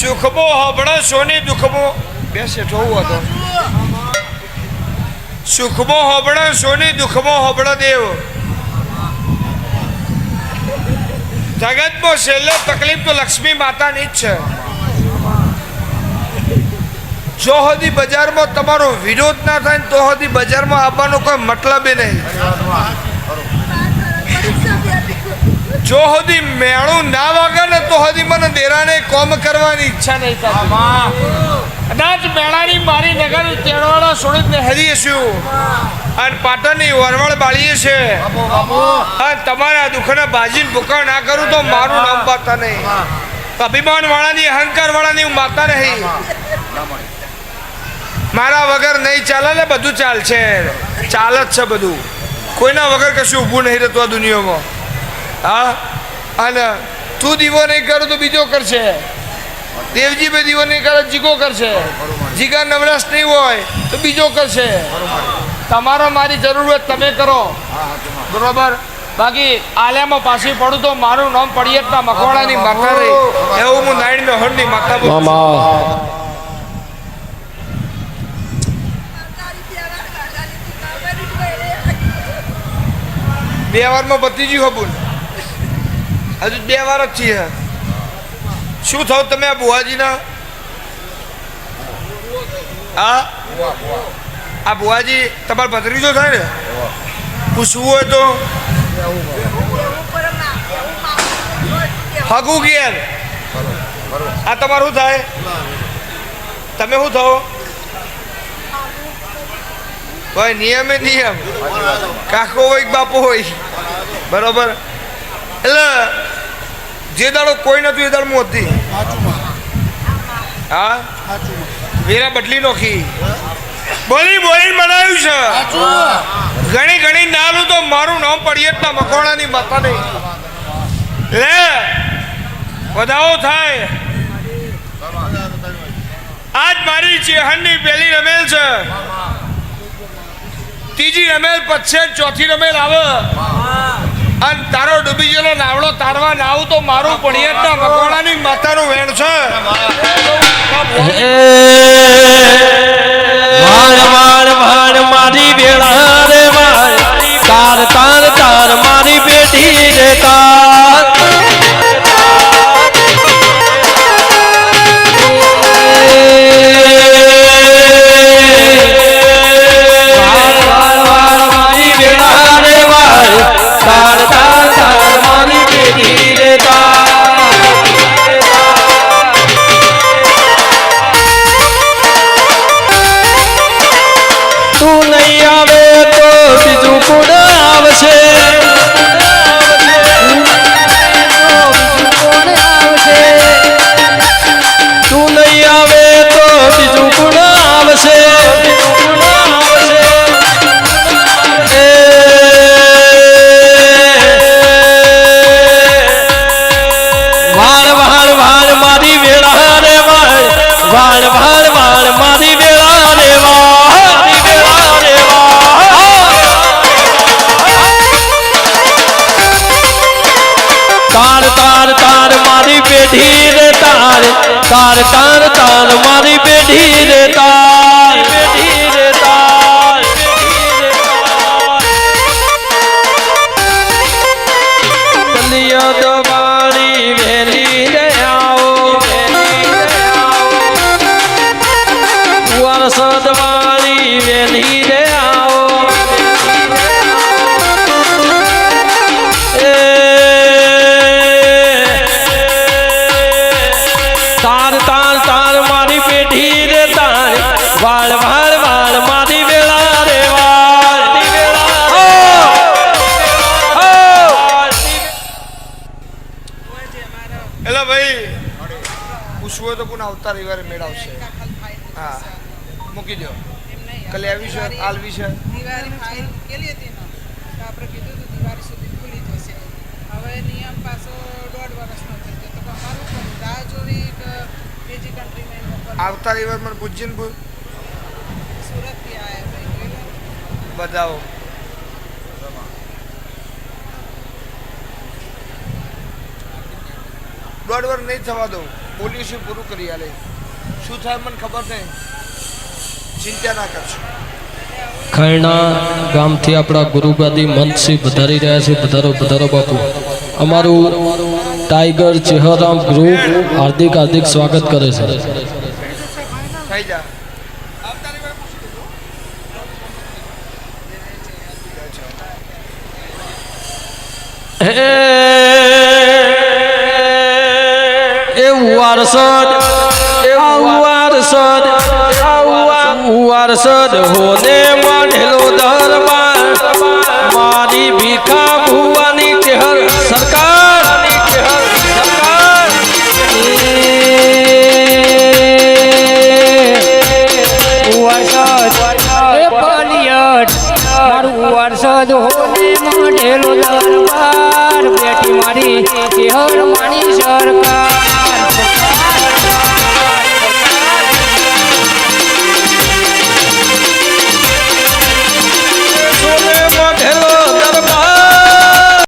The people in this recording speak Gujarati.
સુખમો હબળો સોની દુઃખમો. બે જોવું હતો સુખમો હબળો સોની દુઃખમો હબળો દેવ. જગતમાં છેલ્લે તકલીફ તો લક્ષ્મી માતાની જ છે. જો હદી બજારમાં તમારો વિરોધ ના થાય તો હદી બજારમાં આવવાનો કોઈ મતલબ નહીં. જો સુધી મેળું ના વાગે ને તો સુધી મને દેરાને કોમ કરવાની ઈચ્છા નહીં થતી. કદાચ મેળાની મારી નગર તેડવાળા ને હરીએ છું. અને પાટણની વરવળ બાળીએ છે. અને તમારા દુઃખને ભાજી ભૂકા ના કરું તો મારું નામ પાતા નહીં. અભિમાન વાળાની અહંકાર વાળાની હું માતા નહીં. મારા વગર નહીં ચાલે ને બધું ચાલશે. ચાલ જ છે બધું. કોઈના વગર કશું ઊભું નહીં રહેતું આ દુનિયામાં. હા? અને તું દીવો નહીં કરું તો બીજો કરશે. દેવજી બે દીવો નહીં કરે જીગો કરશે. જીગા નવરાશ નહીં હોય તો બીજો કરશે. તમારો મારી જરૂર હોય તમે કરો. બરોબર? બાકી આલ્યામાં પાછી પડું તો મારું નામ પડિયતના મકવાડાની માતા રહી. એવું હું નારાયણ મેહોરની માતા બોલું બે વારમાં પતી ગયું હબુન. હજુ બે વાર જ છીએ. શું થયું તમે બુવાજીના? હા? આ બુવાજી તમારો ભત્રીજો થાય ને? પૂછવું હોય તો. હગું ઘેર. આ તમારું શું થાય? તમે શું થયો કોઈ નિયમે નિયમ. કાકો હોય બાપુ હોય. બરોબર? એટલે જે દાડો કોઈ નતું એ દાડો હું હતી. હા? વેરા બદલી નોખી. બોલી બોલી બનાવ્યું છે. ઘણી ઘણી નાલું તો મારું નામ પડિયતના મકોણાની માતા નહીં. લે વધાવો થાય. આજ મારી ચેહનની પહેલી રમેલ છે. ત્રીજી રમેલ પછી ચોથી રમેલ આવે. અને તારો ડૂબી ગયેલો નાવડો તારવા નાવું તો મારું પડિયતના મકોણાની માથાનું વેણ છે. માર માર માર મારી વેળા રે માર તાર તાર તાર, મારી બેટી રે તાર. તું નહીં તાર તાર તાર મારી પેઢી રે તાર. તાર તાર તાર મારી પેઢી રે તાર. દબાણી તાર તાર તાર મારી પેઢી રે તાર વાળ વાળ વાળ મારી વેળા રે વાળ. વેળા એટલે ભાઈ પૂછવું હોય તો કોણ આવતા રવિવારે મેળાવશે હા મૂકી દો કલે આવી છે આલવી છે દિવાળી ફાઇલ કેલી હતી ને તો આપણે કીધું હતું દિવાળી સુધી ખુલી જશે હવે નિયમ પાછો દોઢ વર્ષનો થઈ ગયો તો અમારું કરું રાહ જોવી કે બીજી કન્ટ્રીમાં મોકલવું આવતા રવિવાર મને પૂછજે ને પૂછ. સુરતથી આવ્યા ભાઈ જોઈ લો. બતાવો. દોઢ વાર નહીં થવા દઉં. પોલીસે પૂરું કરી આલે. શું થાય મને ખબર નહીં. ચિંતા ના કરશો. ખરણા ગામથી આપણા ગુરુગાદી મંતસિંહ વધારી રહ્યા છે. વધારો વધારો બાપુ. અમારું ટાઈગર ચેહરામ ગ્રુપ હાર્દિક હાર્દિક સ્વાગત કરે છે. થઈ જા. એવું વારસદ એવું વારસદ વારસદ હોને બધું